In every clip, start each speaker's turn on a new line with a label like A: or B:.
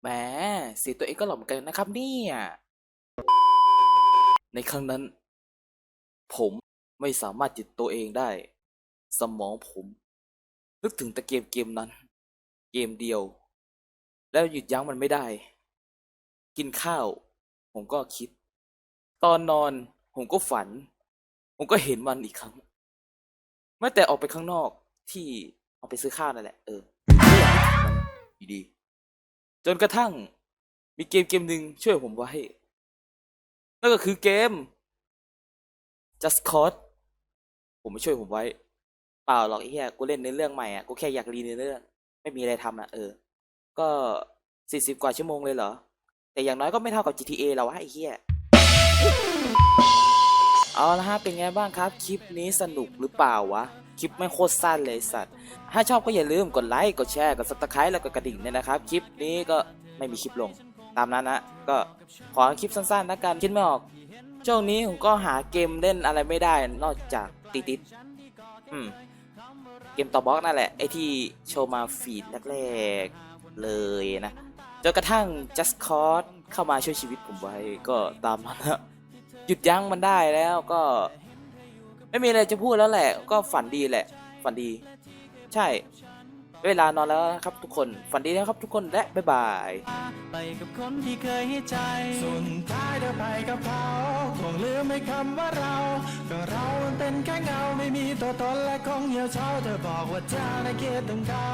A: แหมเสียตัวเองก็หล่อเหมือนกันนะครับเนี่ยในครั้งนั้น ผมไม่สามารถหยุดตัวเองได้ สมองผม นึกถึงแต่เกมเกมนั้น เกมเดียว แล้วหยุดยั้งมันไม่ได้ กินข้าว ผมก็คิด ตอนนอนผมก็ฝัน ผมก็เห็นมันอีกครั้งแม้แต่ออกไปข้างนอกที่ออกไปซื้อข้าวนั่นแหละ เออดี จนกระทั่งมีเกมเกมหนึ่งช่วยผมไว้ นั่นก็คือเกม Just Cause ผมไม่ช่วยผมไว้ เปล่าหรอกไอ้เหี้ยกูเล่นในเรื่องใหม่อะกูแค่อยากรีในเรื่อง ไม่มีอะไรทำอะเออ ก็สี่สิบกว่าชั่วโมงเลยเหรอ แต่อย่างน้อยก็ไม่เท่ากับ GTA แล้ววะไอ้เหี้ย เอาละฮะเป็นไงบ้างครับ คลิปนี้สนุกหรือเปล่าวะ คลิปไม่โคตรสั้นเลยสัตว์ ถ้าชอบก็อย่าลืมกดไลค์ กดแชร์ กด subscribe แล้วก็กระดิ่งเนี่ยนะครับ คลิปนี้ก็ไม่มีคลิปลง ตามนั้นนะ ก็ขอคลิปสั้นๆแล้วกันคิดไม่ออก ช่วงนี้ผมก็หาเกมเล่นอะไรไม่ได้ นอกจากติดติดอืม เกมต่อบล็อกนั่นแหละ ไอที่โชว์มาฟีดแรกๆเลยนะ จนกระทั่ง Just Cause เข้ามาช่วยชีวิตผมไว้ ก็ตามนั้นนะ หยุดยั้งมันได้แล้วก็ ไม่มีอะไรจะพูดแล้วแหละ ก็ฝันดีแหละ ฝันดี ใช่ เวลานอนแล้วครับทุกคน ฝันดีนะครับทุกคนและบ๊ายบาย
B: ไปกับคนที่เคยให้ใจ สุดท้ายเธอไปกับเขาคงลืมไม่คำว่าเราก็เรามันเป็นแค่เงาไม่มีตัวตนและคงเหี่ยวเฉาเธอบอกว่าเธอน่ะเกลียดถึงเขา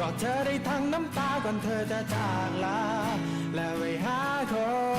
B: ก็เธอได้ทั้งน้ำตาก่อนเธอจะจากลาและไปหาคน